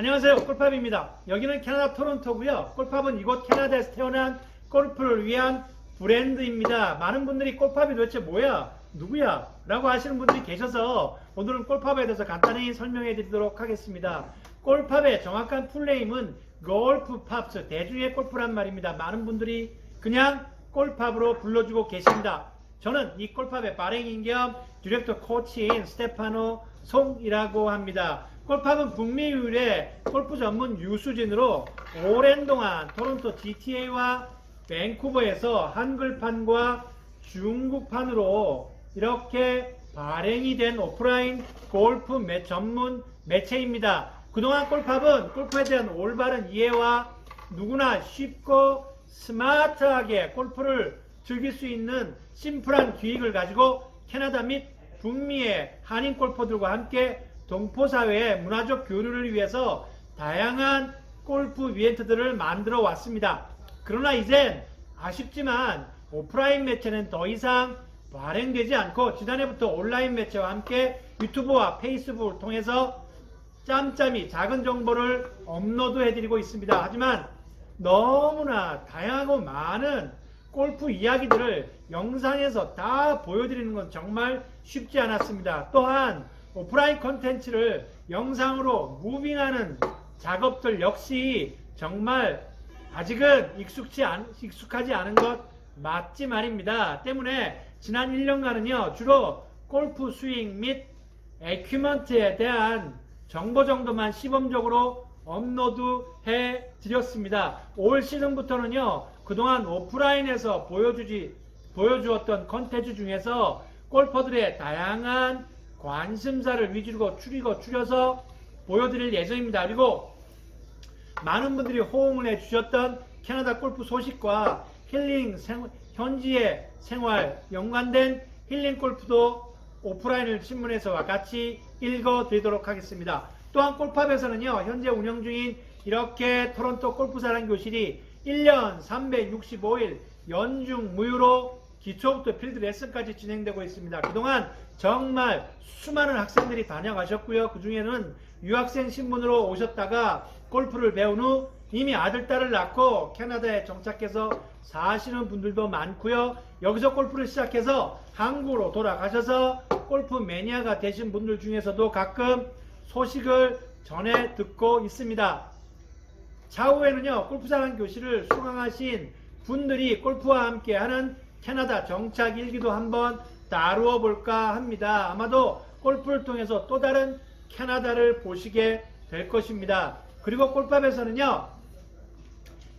안녕하세요. 골팝입니다. 여기는 캐나다 토론토고요. 골팝은 이곳 캐나다에서 태어난 골프를 위한 브랜드입니다. 많은 분들이 골팝이 도대체 뭐야? 누구야? 라고 하시는 분들이 계셔서 오늘은 골팝에 대해서 간단히 설명해 드리도록 하겠습니다. 골팝의 정확한 풀네임은 골프 팝스, 대중의 골프란 말입니다. 많은 분들이 그냥 골팝으로 불러주고 계십니다. 저는 이 골팝의 발행인 겸 디렉터 코치인 스테파노 송이라고 합니다. 골팝은 북미 유일의 골프 전문 유수진으로 오랜 동안 토론토 GTA와 밴쿠버에서 한글판과 중국판으로 이렇게 발행이 된 오프라인 골프 매, 전문 매체입니다. 그동안 골팝은 골프에 대한 올바른 이해와 누구나 쉽고 스마트하게 골프를 즐길 수 있는 심플한 기획을 가지고 캐나다 및 북미의 한인 골퍼들과 함께 동포사회의 문화적 교류를 위해서 다양한 골프 이벤트들을 만들어 왔습니다. 그러나 이젠 아쉽지만 오프라인 매체는 더 이상 발행되지 않고 지난해부터 온라인 매체와 함께 유튜브와 페이스북을 통해서 짬짬이 작은 정보를 업로드 해드리고 있습니다. 하지만 너무나 다양하고 많은 골프 이야기들을 영상에서 다 보여드리는 건 정말 쉽지 않았습니다. 또한 오프라인 컨텐츠를 영상으로 무빙하는 작업들 역시 정말 아직은 익숙치 않, 익숙하지 않은 것 맞지 말입니다. 때문에 지난 1년간은요 주로 골프 스윙 및 에퀴먼트에 대한 정보 정도만 시범적으로 업로드 해 드렸습니다. 올 시즌부터는요 그동안 오프라인에서 보여주지 보여주었던 컨텐츠 중에서 골퍼들의 다양한 관심사를 위주로 추리고 추려서 보여드릴 예정입니다. 그리고 많은 분들이 호응을 해주셨던 캐나다 골프 소식과 힐링 생, 현지의 생활 연관된 힐링 골프도 오프라인을 신문에서와 같이 읽어드리도록 하겠습니다. 또한 골팝에서는요 현재 운영 중인 이렇게 토론토 골프사랑 교실이 1년 365일 연중 무휴로 기초부터 필드 레슨까지 진행되고 있습니다. 그동안 정말 수많은 학생들이 다녀가셨고요. 그 중에는 유학생 신분으로 오셨다가 골프를 배운 후 이미 아들, 딸을 낳고 캐나다에 정착해서 사시는 분들도 많고요. 여기서 골프를 시작해서 한국으로 돌아가셔서 골프 매니아가 되신 분들 중에서도 가끔 소식을 전해 듣고 있습니다. 차후에는요 골프사랑 교실을 수강하신 분들이 골프와 함께 하는 캐나다 정착 일기도 한번 다루어 볼까 합니다. 아마도 골프를 통해서 또 다른 캐나다를 보시게 될 것입니다. 그리고 골팝에서는요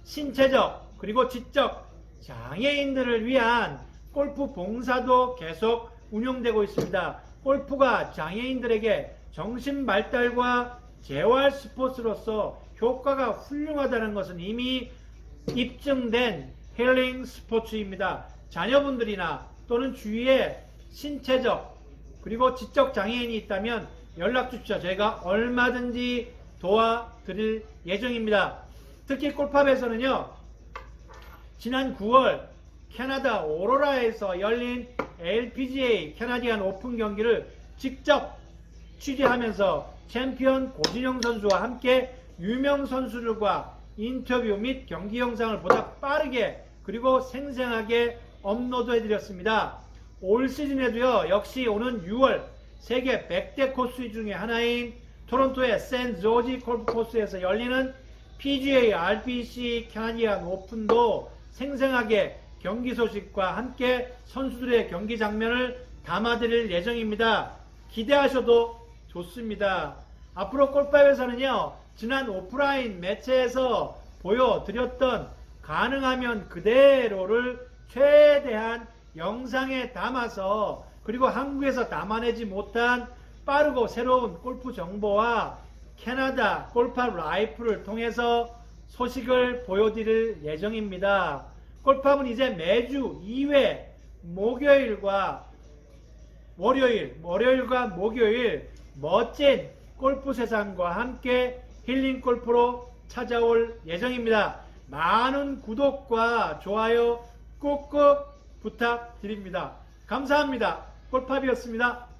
신체적 그리고 지적 장애인들을 위한 골프 봉사도 계속 운영되고 있습니다. 골프가 장애인들에게 정신 발달과 재활 스포츠로서 효과가 훌륭하다는 것은 이미 입증된 힐링 스포츠입니다. 자녀분들이나 또는 주위에 신체적 그리고 지적 장애인이 있다면 연락 주십시오. 저희가 얼마든지 도와드릴 예정입니다. 특히 골팝에서는요. 지난 9월 캐나다 오로라에서 열린 LPGA 캐나디안 오픈 경기를 직접 취재하면서 챔피언 고진영 선수와 함께 유명 선수들과 인터뷰 및 경기 영상을 보다 빠르게 그리고 생생하게 업로드 해드렸습니다. 올 시즌에도요, 역시 오는 6월 세계 100대 코스 중에 하나인 토론토의 샌 조지 골프 코스에서 열리는 PGA RBC 캐나디안 오픈도 생생하게 경기 소식과 함께 선수들의 경기 장면을 담아드릴 예정입니다. 기대하셔도 좋습니다. 앞으로 골프에서는요, 지난 오프라인 매체에서 보여드렸던 가능하면 그대로를 최대한 영상에 담아서 그리고 한국에서 담아내지 못한 빠르고 새로운 골프 정보와 캐나다 골팝 라이프를 통해서 소식을 보여드릴 예정입니다. 골팝은 이제 매주 2회 목요일과 월요일, 월요일과 목요일 멋진 골프 세상과 함께 힐링 골프로 찾아올 예정입니다. 많은 구독과 좋아요 꾹꾹 부탁드립니다. 감사합니다. 골팝이었습니다.